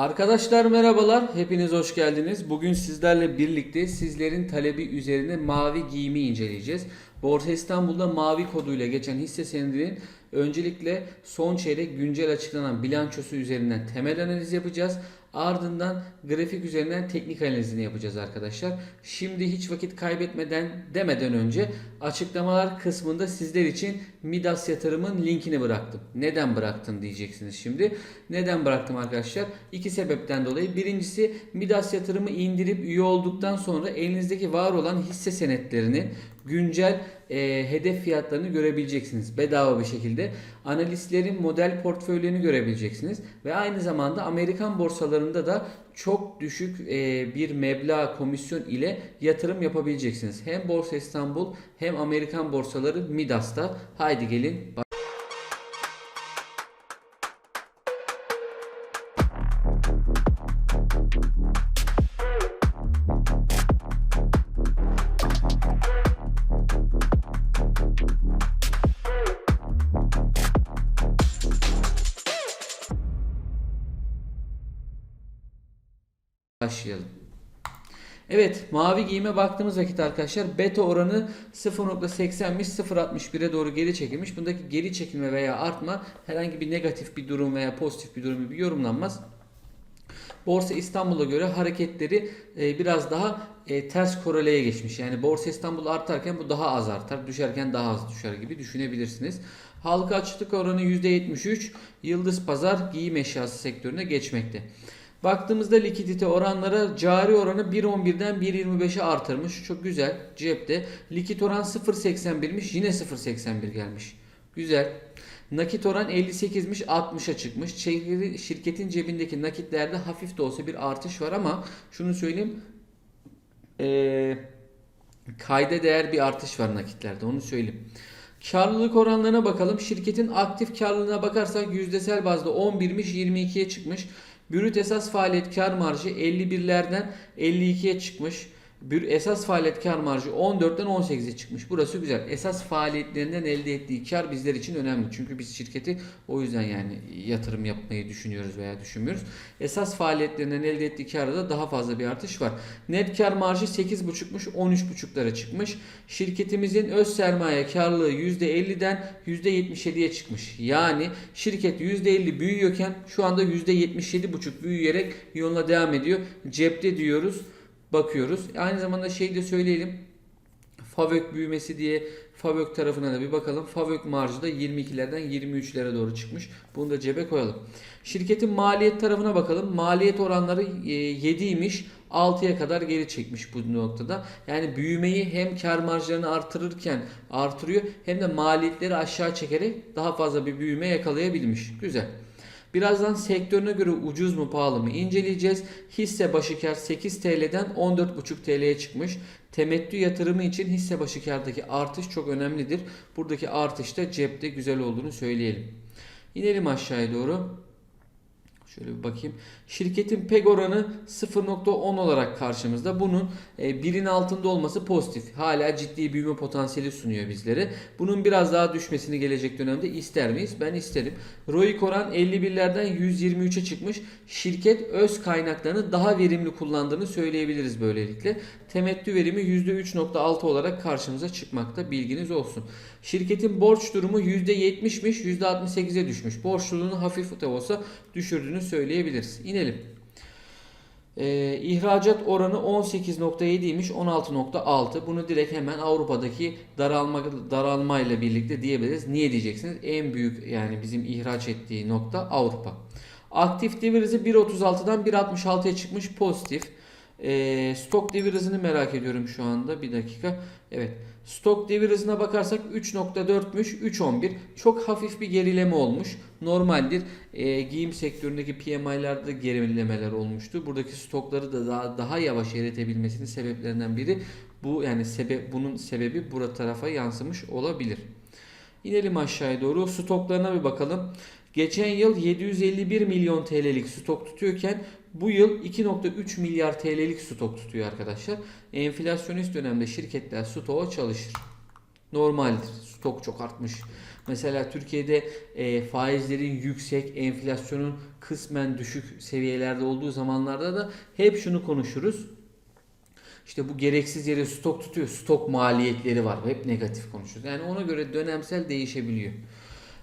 Arkadaşlar merhabalar, hepiniz hoş geldiniz. Bugün sizlerle birlikte sizlerin talebi üzerine mavi giyimi inceleyeceğiz. Borsa İstanbul'da mavi koduyla geçen hisse senedinin öncelikle son çeyrek güncel açıklanan bilançosu üzerinden temel analiz yapacağız. Ardından grafik üzerinden teknik analizini yapacağız arkadaşlar. Şimdi hiç vakit kaybetmeden demeden önce açıklamalar kısmında sizler için Midas yatırımın linkini bıraktım. Neden bıraktın diyeceksiniz şimdi. Neden bıraktım arkadaşlar? İki sebepten dolayı. Birincisi Midas yatırımı indirip üye olduktan sonra elinizdeki var olan hisse senetlerini güncel e, hedef fiyatlarını görebileceksiniz. Bedava bir şekilde. Analistlerin model portföylerini görebileceksiniz. Ve aynı zamanda Amerikan borsalarında da çok düşük e, bir meblağ komisyon ile yatırım yapabileceksiniz. Hem Borsa İstanbul hem Amerikan borsaları Midas'ta. Haydi gelin. Başlayalım. Evet mavi giyime baktığımız vakit arkadaşlar beta oranı 0.80'miş 0.61'e doğru geri çekilmiş. Bundaki geri çekilme veya artma herhangi bir negatif bir durum veya pozitif bir durum gibi yorumlanmaz. Borsa İstanbul'a göre hareketleri e, biraz daha e, ters koreleye geçmiş. Yani Borsa İstanbul artarken bu daha az artar, düşerken daha az düşer gibi düşünebilirsiniz. Halka açıklık oranı %73, Yıldız Pazar giyim eşyası sektörüne geçmekte. Baktığımızda likidite oranlara cari oranı 1.11'den 1.25'e artırmış. Çok güzel. Cepte. Likit oran 0.81'miş. Yine 0.81 gelmiş. Güzel. Nakit oran 58'miş 60'a çıkmış. Şirketin cebindeki nakitlerde hafif de olsa bir artış var ama şunu söyleyeyim. Ee, kayda değer bir artış var nakitlerde onu söyleyeyim. Karlılık oranlarına bakalım. Şirketin aktif karlılığına bakarsak yüzdesel bazda 11'miş 22'ye çıkmış. Brüt esas faaliyet kar marjı 51'lerden 52'ye çıkmış. Bir esas faaliyet kar marjı 14'ten 18'e çıkmış. Burası güzel. Esas faaliyetlerinden elde ettiği kar bizler için önemli. Çünkü biz şirketi o yüzden yani yatırım yapmayı düşünüyoruz veya düşünmüyoruz. Esas faaliyetlerinden elde ettiği karda da daha fazla bir artış var. Net kar marjı 8,5'muş 13,5'lara çıkmış. Şirketimizin öz sermaye karlılığı %50'den %77'ye çıkmış. Yani şirket %50 büyüyorken şu anda %77,5 büyüyerek yoluna devam ediyor. Cepte diyoruz bakıyoruz. Aynı zamanda şey de söyleyelim. Favök büyümesi diye Favök tarafına da bir bakalım. Favök marjı da 22'lerden 23'lere doğru çıkmış. Bunu da cebe koyalım. Şirketin maliyet tarafına bakalım. Maliyet oranları 7'ymiş. 6'ya kadar geri çekmiş bu noktada. Yani büyümeyi hem kar marjlarını artırırken artırıyor hem de maliyetleri aşağı çekerek daha fazla bir büyüme yakalayabilmiş. Güzel. Birazdan sektörüne göre ucuz mu pahalı mı inceleyeceğiz. Hisse başı kar 8 TL'den 14,5 TL'ye çıkmış. Temettü yatırımı için hisse başı kardaki artış çok önemlidir. Buradaki artış da cepte güzel olduğunu söyleyelim. İnelim aşağıya doğru. Şöyle bir bakayım. Şirketin PEG oranı 0.10 olarak karşımızda. Bunun e, birin altında olması pozitif. Hala ciddi büyüme potansiyeli sunuyor bizlere. Bunun biraz daha düşmesini gelecek dönemde ister miyiz? Ben isterim. ROIC oran 51'lerden 123'e çıkmış. Şirket öz kaynaklarını daha verimli kullandığını söyleyebiliriz böylelikle. Temettü verimi %3.6 olarak karşımıza çıkmakta. Bilginiz olsun. Şirketin borç durumu %70'miş, %68'e düşmüş. Borçluluğunu hafif de olsa düşürdüğünü söyleyebiliriz. İnelim. Ee, ihracat oranı 18.7'ymiş 16.6. Bunu direkt hemen Avrupa'daki daralma daralma ile birlikte diyebiliriz. Niye diyeceksiniz? En büyük yani bizim ihraç ettiği nokta Avrupa. Aktif devir hızı 1.36'dan 1.66'ya çıkmış pozitif. Ee, stok devir merak ediyorum şu anda. Bir dakika. Evet. Stok devir hızına bakarsak 3.4'müş 3.11. Çok hafif bir gerileme olmuş. Normaldir. Ee, giyim sektöründeki PMI'larda gerilemeler olmuştu. Buradaki stokları da daha, daha yavaş eritebilmesinin sebeplerinden biri bu yani sebep bunun sebebi burada tarafa yansımış olabilir. İnelim aşağıya doğru. Stoklarına bir bakalım. Geçen yıl 751 milyon TL'lik stok tutuyorken bu yıl 2.3 milyar TL'lik stok tutuyor arkadaşlar. Enflasyonist dönemde şirketler stoğa çalışır. Normaldir. Stok çok artmış. Mesela Türkiye'de e, faizlerin yüksek, enflasyonun kısmen düşük seviyelerde olduğu zamanlarda da hep şunu konuşuruz. İşte bu gereksiz yere stok tutuyor. Stok maliyetleri var. Hep negatif konuşuyoruz. Yani ona göre dönemsel değişebiliyor.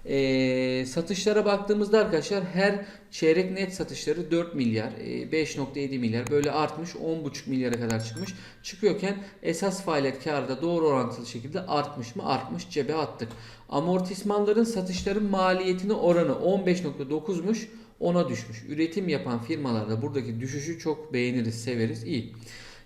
Ee, satışlara baktığımızda arkadaşlar her çeyrek net satışları 4 milyar, e, 5.7 milyar böyle artmış 10.5 milyara kadar çıkmış. Çıkıyorken esas faaliyet karı da doğru orantılı şekilde artmış mı? Artmış cebe attık. Amortismanların satışların maliyetine oranı 15.9'muş 10'a düşmüş. Üretim yapan firmalarda buradaki düşüşü çok beğeniriz, severiz. iyi.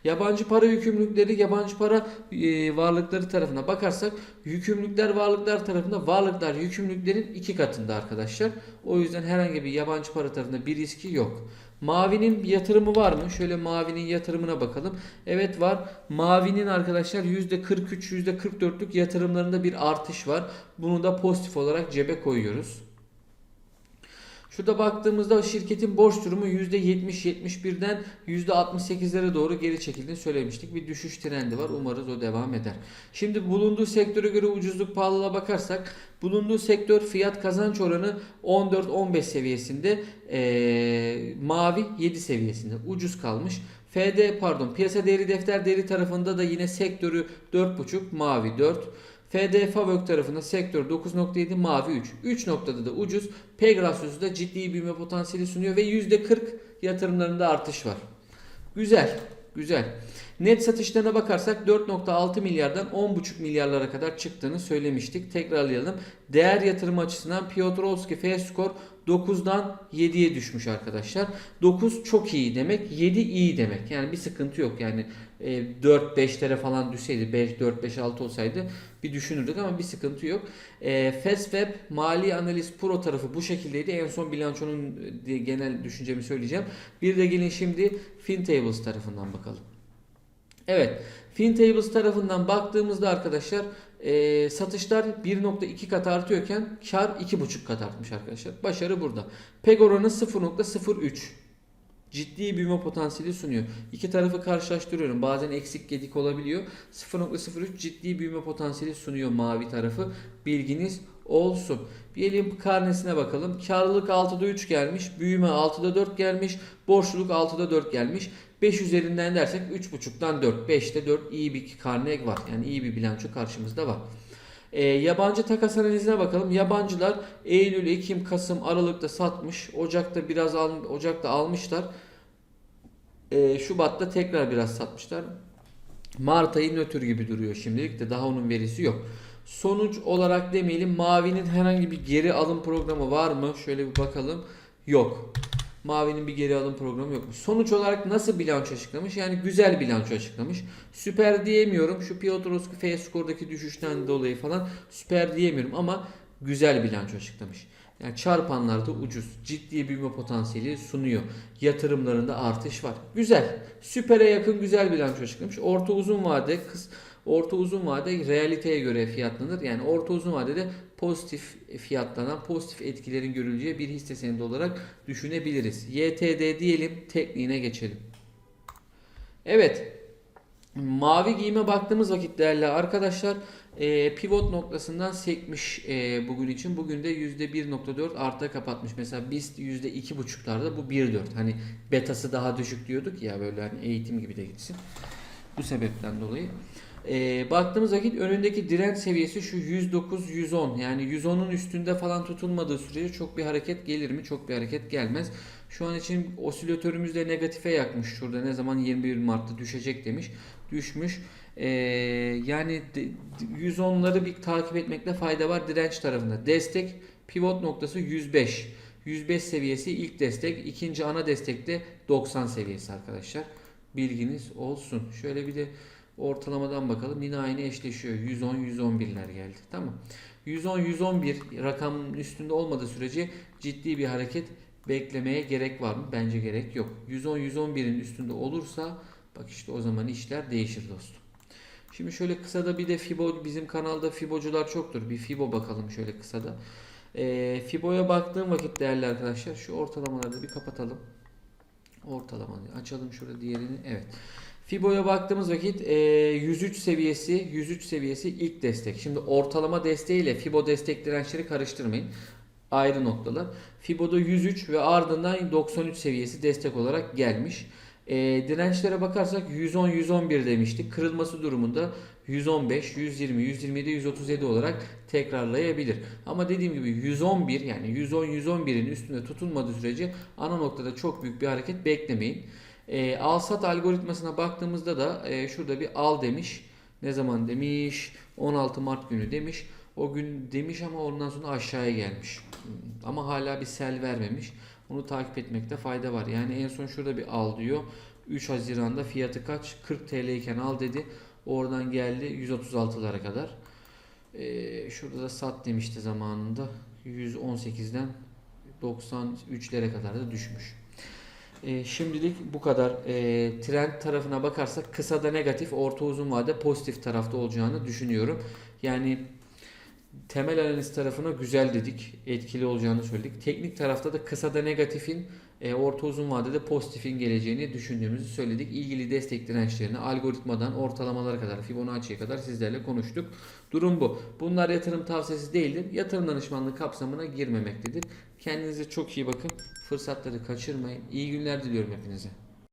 Yabancı para yükümlülükleri, yabancı para e, varlıkları tarafına bakarsak yükümlülükler varlıklar tarafında varlıklar yükümlülüklerin iki katında arkadaşlar. O yüzden herhangi bir yabancı para tarafında bir riski yok. Mavinin yatırımı var mı? Şöyle Mavi'nin yatırımına bakalım. Evet var. Mavi'nin arkadaşlar %43, %44'lük yatırımlarında bir artış var. Bunu da pozitif olarak cebe koyuyoruz. Şurada baktığımızda şirketin borç durumu %70-71'den %68'lere doğru geri çekildiğini söylemiştik. Bir düşüş trendi var. Umarız o devam eder. Şimdi bulunduğu sektöre göre ucuzluk pahalılığa bakarsak bulunduğu sektör fiyat kazanç oranı 14-15 seviyesinde ee, mavi 7 seviyesinde ucuz kalmış. FD pardon piyasa değeri defter değeri tarafında da yine sektörü 4.5 mavi 4. FD Favök tarafında sektör 9.7 mavi 3. 3 noktada da ucuz. PEG rasyosu da ciddi büyüme potansiyeli sunuyor ve %40 yatırımlarında artış var. Güzel. Güzel. Net satışlarına bakarsak 4.6 milyardan 10.5 milyarlara kadar çıktığını söylemiştik. Tekrarlayalım. Değer yatırımı açısından Piotrowski F-Score 9'dan 7'ye düşmüş arkadaşlar. 9 çok iyi demek, 7 iyi demek. Yani bir sıkıntı yok. Yani 4-5'lere falan düşseydi, 5 4 5 6 olsaydı bir düşünürdük ama bir sıkıntı yok. E, FastWeb Mali Analiz Pro tarafı bu şekildeydi. En son bilançonun e, genel düşüncemi söyleyeceğim. Bir de gelin şimdi FinTables tarafından bakalım. Evet. FinTables tarafından baktığımızda arkadaşlar e, satışlar 1.2 kat artıyorken kar 2.5 kat artmış arkadaşlar. Başarı burada. PEG oranı 0.03 ciddi büyüme potansiyeli sunuyor. İki tarafı karşılaştırıyorum. Bazen eksik gedik olabiliyor. 0.03 ciddi büyüme potansiyeli sunuyor mavi tarafı. Bilginiz olsun. Diyelim karnesine bakalım. Karlılık 6'da 3 gelmiş. Büyüme 6'da 4 gelmiş. Borçluluk 6'da 4 gelmiş. 5 üzerinden dersek 3.5'dan 4. 5'te 4 iyi bir karne var. Yani iyi bir bilanço karşımızda var. E, yabancı takas analizine bakalım. Yabancılar Eylül, Ekim, Kasım, Aralık'ta satmış. Ocak'ta biraz al, Ocak'ta almışlar. E, Şubat'ta tekrar biraz satmışlar. Mart ayı nötr gibi duruyor şimdilik de daha onun verisi yok. Sonuç olarak demeyelim Mavi'nin herhangi bir geri alım programı var mı? Şöyle bir bakalım. Yok. Mavi'nin bir geri alım programı yok. Sonuç olarak nasıl bilanço açıklamış? Yani güzel bilanço açıklamış. Süper diyemiyorum. Şu Piotrowski F-Score'daki düşüşten dolayı falan süper diyemiyorum ama güzel bilanço açıklamış. Yani çarpanlarda ucuz, ciddi büyüme potansiyeli sunuyor. Yatırımlarında artış var. Güzel. Süpere yakın güzel bilanço açıklamış. Orta uzun vade kıs Orta uzun vade realiteye göre fiyatlanır. Yani orta uzun vadede pozitif fiyatlanan, pozitif etkilerin görüleceği bir hisse senedi olarak düşünebiliriz. YTD diyelim, tekniğine geçelim. Evet, mavi giyime baktığımız vakit değerli arkadaşlar e, pivot noktasından sekmiş e, bugün için. Bugün de %1.4 arta kapatmış. Mesela BIST %2.5'larda bu 1.4. Hani betası daha düşük diyorduk ya böyle hani eğitim gibi de gitsin. Bu sebepten dolayı. E, baktığımız vakit önündeki direnç seviyesi şu 109-110 yani 110'un üstünde falan tutulmadığı sürece çok bir hareket gelir mi? Çok bir hareket gelmez. Şu an için osilatörümüz de negatife yakmış şurada ne zaman 21 Mart'ta düşecek demiş. Düşmüş. Ee, yani 110'ları bir takip etmekte fayda var direnç tarafında. Destek pivot noktası 105. 105 seviyesi ilk destek. ikinci ana destekte 90 seviyesi arkadaşlar. Bilginiz olsun. Şöyle bir de ortalamadan bakalım. Yine aynı eşleşiyor. 110 111'ler geldi. Tamam. 110 111 rakamın üstünde olmadığı sürece ciddi bir hareket beklemeye gerek var mı? Bence gerek yok. 110 111'in üstünde olursa bak işte o zaman işler değişir dostum. Şimdi şöyle kısada bir de Fibo bizim kanalda Fibocular çoktur. Bir Fibo bakalım şöyle kısada. E, Fibo'ya baktığım vakit değerli arkadaşlar şu ortalamaları bir kapatalım. Ortalamayı açalım şurada diğerini. Evet. Fibo'ya baktığımız vakit e, 103 seviyesi 103 seviyesi ilk destek. Şimdi ortalama desteğiyle Fibo destek dirençleri karıştırmayın. Ayrı noktalar. Fibo'da 103 ve ardından 93 seviyesi destek olarak gelmiş. E, dirençlere bakarsak 110 111 demiştik. Kırılması durumunda 115, 120, 127, 137 olarak tekrarlayabilir. Ama dediğim gibi 111 yani 110 111'in üstünde tutulmadığı sürece ana noktada çok büyük bir hareket beklemeyin. E, al sat algoritmasına baktığımızda da e, şurada bir al demiş. Ne zaman demiş? 16 Mart günü demiş. O gün demiş ama ondan sonra aşağıya gelmiş. Ama hala bir sel vermemiş. Onu takip etmekte fayda var. Yani en son şurada bir al diyor. 3 Haziran'da fiyatı kaç? 40 TL iken al dedi. Oradan geldi 136'lara kadar. Ee, şurada da sat demişti zamanında. 118'den 93'lere kadar da düşmüş. Ee, şimdilik bu kadar. Ee, trend tarafına bakarsak kısada negatif, orta uzun vade pozitif tarafta olacağını düşünüyorum. Yani temel analiz tarafına güzel dedik. Etkili olacağını söyledik. Teknik tarafta da kısada negatifin, e, orta uzun vadede pozitifin geleceğini düşündüğümüzü söyledik. İlgili destek dirençlerini algoritmadan ortalamalara kadar, Fibonacci'ye kadar sizlerle konuştuk. Durum bu. Bunlar yatırım tavsiyesi değildir. Yatırım danışmanlığı kapsamına girmemektedir. Kendinize çok iyi bakın. Fırsatları kaçırmayın. İyi günler diliyorum hepinize.